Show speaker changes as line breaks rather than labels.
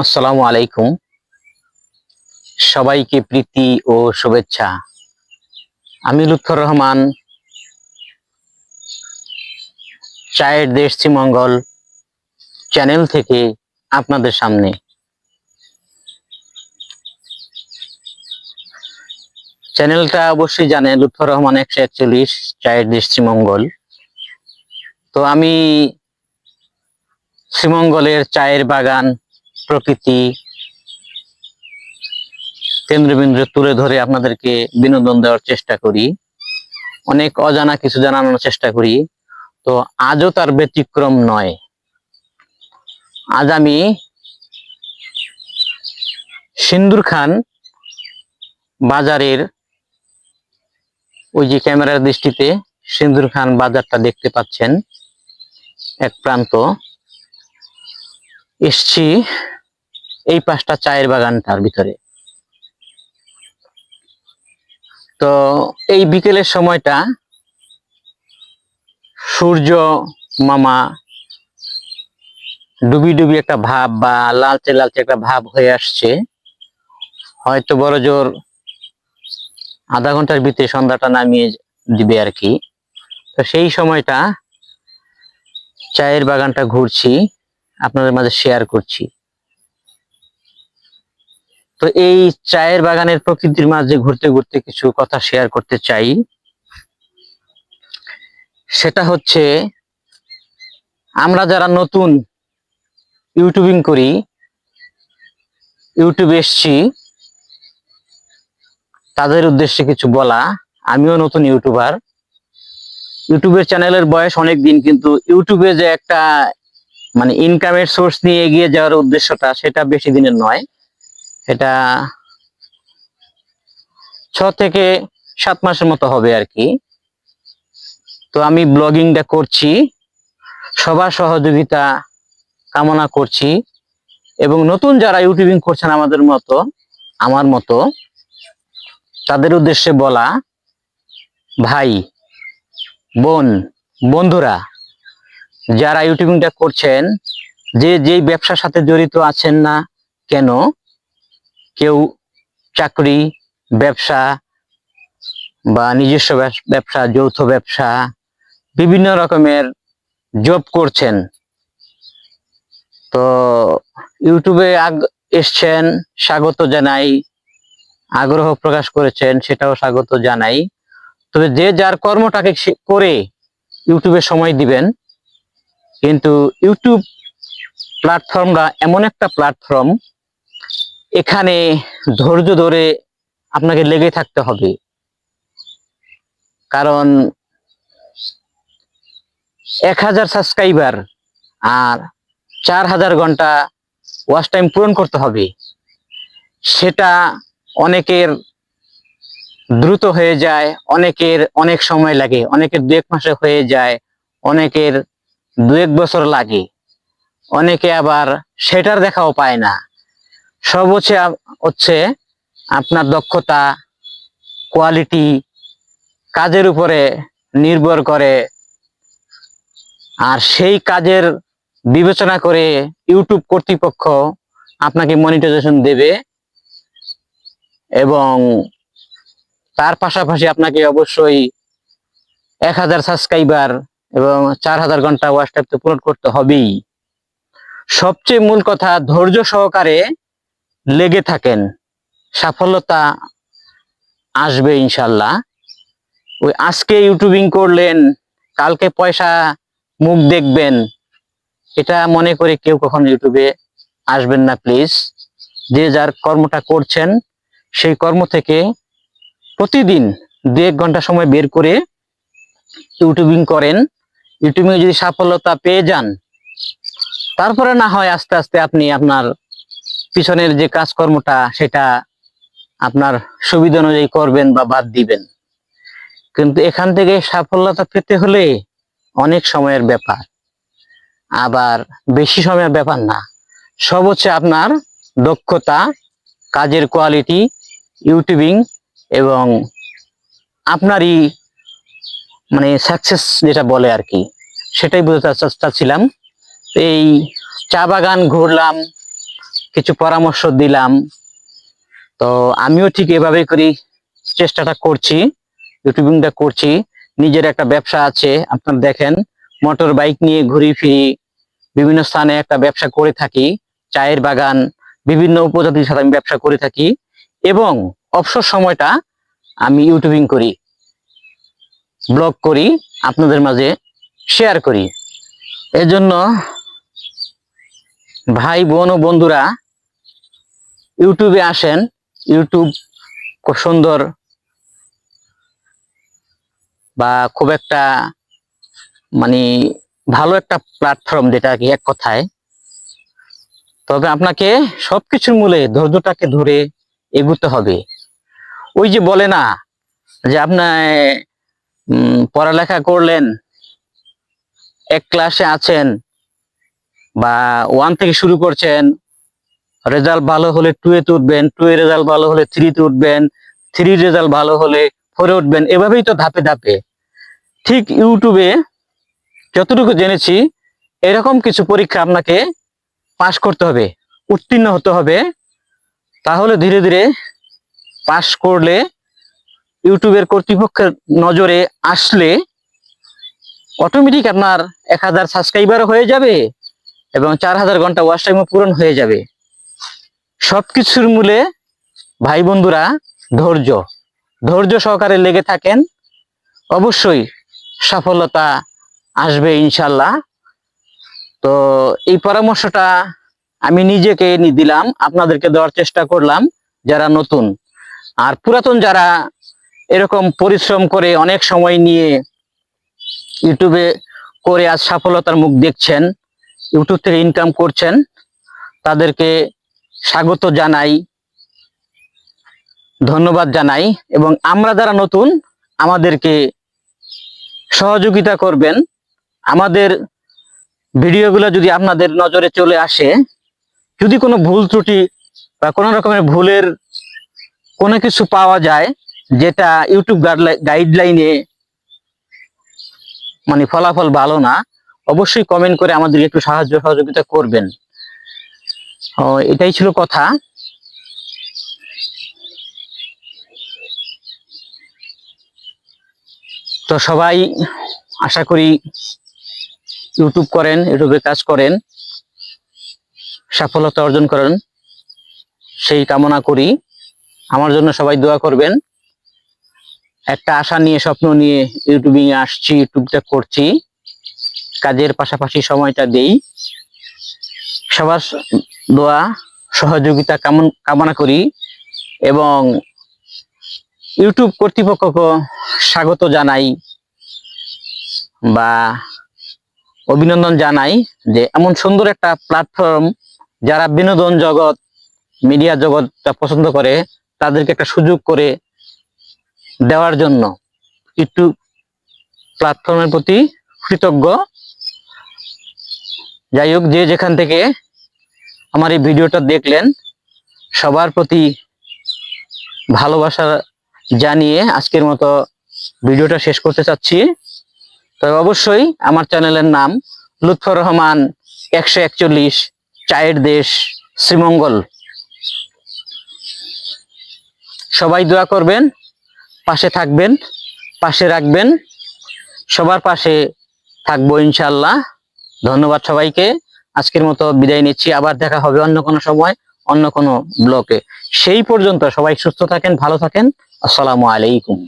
আসসালামু আলাইকুম। সবাইকে প্রীতি ও শুভেচ্ছা। আমি লুৎফর রহমান, চায়ের দেশ শ্রীমঙ্গল চ্যানেল থেকে আপনাদের সামনে। চ্যানেলটা অবশ্যই জানে লুৎফর রহমান একশো একচল্লিশ, চায়ের দেশ শ্রীমঙ্গল। তো আমি শ্রীমঙ্গলের চায়ের বাগান প্রকৃতি কেন্দ্রবিন্দু তুলে ধরে আপনাদেরকে বিনোদন দেওয়ার চেষ্টা করি। অনেক অজানা কিছু জানানোর চেষ্টা করি। তো আজও তার ব্যতিক্রম নয়। আজ আমি সিন্দুর খান বাজারের ওই যে ক্যামেরার দৃষ্টিতে সিন্দুর খান বাজারটা দেখতে পাচ্ছেন। এক প্রান্ত। এসছি এই পাঁচটা চায়ের বাগানটার ভিতরে। তো এই বিকেলের সময়টা সূর্য মামা ডুবি ডুবি একটা ভাব বা লালচে লালচে একটা ভাব হয়ে আসছে। হয়তো বড় জোর আধা ঘণ্টার ভিতরে সন্ধ্যাটা নামিয়ে দিবে আর কি। তো সেই সময়টা চায়ের বাগানটা ঘুরছি। আপনাদের মাঝে শেয়ার করছি। তো এই চায়ের বাগানের প্রকৃতির মাঝে ঘুরতে ঘুরতে কিছু কথা শেয়ার করতে চাই। সেটা হচ্ছে, আমরা যারা নতুন ইউটিউবিং করি, ইউটিউবে এসছি, তাদের উদ্দেশ্যে কিছু বলা। আমিও নতুন ইউটিউবার। ইউটিউবের চ্যানেলের বয়স অনেক দিন, কিন্তু ইউটিউবে যে একটা মানে ইনকামের সোর্স নিয়ে এগিয়ে যাওয়ার উদ্দেশ্যটা সেটা বেশি দিনের নয়। এটা ছ থেকে সাত মাসের মতো হবে আর কি। তো আমি ব্লগিংটা করছি, সবার সহযোগিতা কামনা করছি এবং নতুন যারা ইউটিউবিং করছেন আমাদের মতো, আমার মতো, তাদের উদ্দেশ্যে বলা, ভাই, বোন, বন্ধুরা যারা ইউটিউবিংটা করছেন, যে, যেই ব্যবসার সাথে জড়িত আছেন না কেন? কেউ চাকরি, ব্যবসা বা নিজস্ব ব্যবস- যৌথ ব্যবসা, বিভিন্ন রকমের জব করছেন। তো ইউটিউবে আগ- এসছেন, স্বাগত জানাই, আগ্রহ প্রকাশ করেছেন, সেটাও স্বাগত জানাই। তবে যে যার কর্মটাকে করে ইউটিউবে সময় দিবেন কিন্তু ইউটিউব প্ল্যাটফর্মটা এমন একটা প্ল্যাটফর্ম এখানে ধৈর্য ধরে আপনাকে লেগে থাকতে হবে। কারণ এক হাজার সাবস্ক্রাইবার আর চার হাজার ঘণ্টা ওয়াচ টাইম পূরণ করতে হবে, সেটা অনেকের দ্রুত হয়ে যায়, অনেকের অনেক সময় লাগে, অনেকের দু এক মাসে হয়ে যায়, অনেকের দু এক বছর লাগে। অনেকে আবার সেটার দেখাও পায় না। সব হচ্ছে হচ্ছে আপনার দক্ষতা কোয়ালিটি কাজের উপরে নির্ভর করে। আর সেই কাজের বিবেচনা করে ইউটিউব কর্তৃপক্ষ আপনাকে মনিটাইজেশন দেবে এবং তার পাশাপাশি আপনাকে অবশ্যই এক হাজার সাবস্ক্রাইবার এবং চার হাজার ঘণ্টা ওয়াচ টাইম তো পূরণ করতে হবেই। সবচেয়ে মূল কথা, ধৈর্য সহকারে লেগে থাকেন। সাফল্যতা আসবে ইনশাল্লাহ। ওই আজকে ইউটিউবিং করলেন, কালকে পয়সা মুখ দেখবেন, এটা মনে করে কেউ কখন ইউটিউবে আসবেন না প্লিজ যে যার কর্মটা করছেন, সেই কর্ম থেকে প্রতিদিন দু এক ঘণ্টা সময় বের করে ইউটিউবিং করেন। ইউটিউবিং যদি সাফল্যতা পেয়ে যান, তারপরে না হয় আস্তে আস্তে আপনি আপনার পিছনের যে কাজকর্মটা, সেটা আপনার সুবিধা অনুযায়ী করবেন বা বাদ দিবেন। কিন্তু এখান থেকে সাফল্যতা পেতে হলে অনেক সময়ের ব্যাপার। আবার বেশি সময়ের ব্যাপার না, সব হচ্ছে আপনার দক্ষতা, কাজের কোয়ালিটি ইউটিউবিং এবং আপনারই মানে সাকসেস যেটা বলে আর কি। সেটাই বুঝতে চাচ্ছিলাম। এই চা বাগান ঘুরলাম, কিছু পরামর্শ দিলাম। তো আমিও ঠিক এভাবে করি, চেষ্টাটা করছি, ইউটিউবিংটা করছি। নিজের একটা ব্যবসা আছে, আপনারা দেখেন, মোটর বাইক নিয়ে ঘুরি ফিরি, বিভিন্ন স্থানে একটা ব্যবসা করে থাকি, চায়ের বাগান, বিভিন্ন উপজাতির সাথে আমি ব্যবসা করে থাকি। এবং অবসর সময়টা আমি ইউটিউবিং করি, ব্লগ করি, আপনাদের মাঝে শেয়ার করি। এজন্য ভাই বোন ও বন্ধুরা, ইউটিউবে আসেন। ইউটিউব খুব সুন্দর বা খুব একটা মানে ভালো একটা প্ল্যাটফর্ম যেটা কি এক কথায়। তবে আপনাকে সবকিছুর মূলে ধৈর্যটাকে ধরে এগুতে হবে। ওই যে বলে না যে আপনার পড়ালেখা করলেন এক ক্লাসে আছেন বা ওয়ান থেকে শুরু করছেন রেজাল্ট ভালো হলে টু এতে উঠবেন টু এর রেজাল্ট ভালো হলে থ্রিতে উঠবেন থ্রি রেজাল্ট ভালো হলে ফোরে উঠবেন, এভাবেই তো ধাপে ধাপে। ঠিক ইউটিউবে যতটুকু জেনেছি, এরকম কিছু পরীক্ষা আপনাকে পাশ করতে হবে, উত্তীর্ণ হতে হবে। তাহলে ধীরে ধীরে পাশ করলে ইউটিউবের কর্তৃপক্ষের নজরে আসলে অটোমেটিক আপনার এক হাজার সাবস্ক্রাইবারও হয়ে যাবে এবং চার হাজার ঘণ্টা ওয়াচ টাইমও পূরণ হয়ে যাবে। সব কিছুর মূলে ভাই বন্ধুরা ধৈর্য। ধৈর্য সহকারে লেগে থাকেন, অবশ্যই সফলতা আসবে ইনশাল্লাহ তো এই পরামর্শটা আমি নিজেকে দিলাম, আপনাদেরকে দেওয়ার চেষ্টা করলাম যারা নতুন। আর পুরাতন যারা এরকম পরিশ্রম করে অনেক সময় নিয়ে ইউটিউবে করে আজ সফলতার মুখ দেখছেন ইউটিউব থেকে ইনকাম করছেন, তাদেরকে স্বাগত জানাই, ধন্যবাদ জানাই এবং আমরা যারা নতুন, আমাদেরকে সহযোগিতা করবেন। আমাদের ভিডিওগুলো যদি আপনাদের নজরে চলে আসে, যদি কোনো ভুল ত্রুটি বা কোনো রকমের ভুলের কোনো কিছু পাওয়া যায়, যেটা ইউটিউব গাইডলাইনে মানে ফলাফল ভালো না, অবশ্যই কমেন্ট করে আমাদেরকে একটু সাহায্য সহযোগিতা করবেন। এটাই ছিল কথা। তো সবাই আশা করি ইউটিউব করেন ইউটিউবে কাজ করেন, সফলতা অর্জন করেন, সেই কামনা করি। আমার জন্য সবাই দোয়া করবেন। একটা আশা নিয়ে, স্বপ্ন নিয়ে ইউটিউবিং এ আসছি ইউটিউবটা করছি। কাজের পাশাপাশি সময়টা দেই। সবার দোয়া, সহযোগিতা কামন কামনা করি এবং ইউটিউব কর্তৃপক্ষকে স্বাগত জানাই বা অভিনন্দন জানাই যে এমন সুন্দর একটা প্ল্যাটফর্ম যারা বিনোদন জগৎ মিডিয়া জগৎটা পছন্দ করে, তাদেরকে একটা সুযোগ করে দেওয়ার জন্য ইউটিউব প্ল্যাটফর্মের প্রতি কৃতজ্ঞ। যাই হোক, যে যেখান থেকে আমার এই ভিডিওটা দেখলেন, সবার প্রতি ভালোবাসা জানিয়ে আজকের মতো ভিডিওটা শেষ করতে চাচ্ছি। তবে অবশ্যই আমার চ্যানেলের নাম লুৎফর রহমান একশো একচল্লিশ, চায়ের দেশ, শ্রীমঙ্গল। সবাই দোয়া করবেন পাশে থাকবেন, পাশে রাখবেন। সবার পাশে থাকব ইনশাল্লাহ ধন্যবাদ সবাইকে। আজকের মতো বিদায় নিচ্ছি। আবার দেখা হবে অন্য কোনো সময়, অন্য কোনো ব্লকে। সেই পর্যন্ত সবাই সুস্থ থাকেন, ভালো থাকেন। আসসালামু আলাইকুম।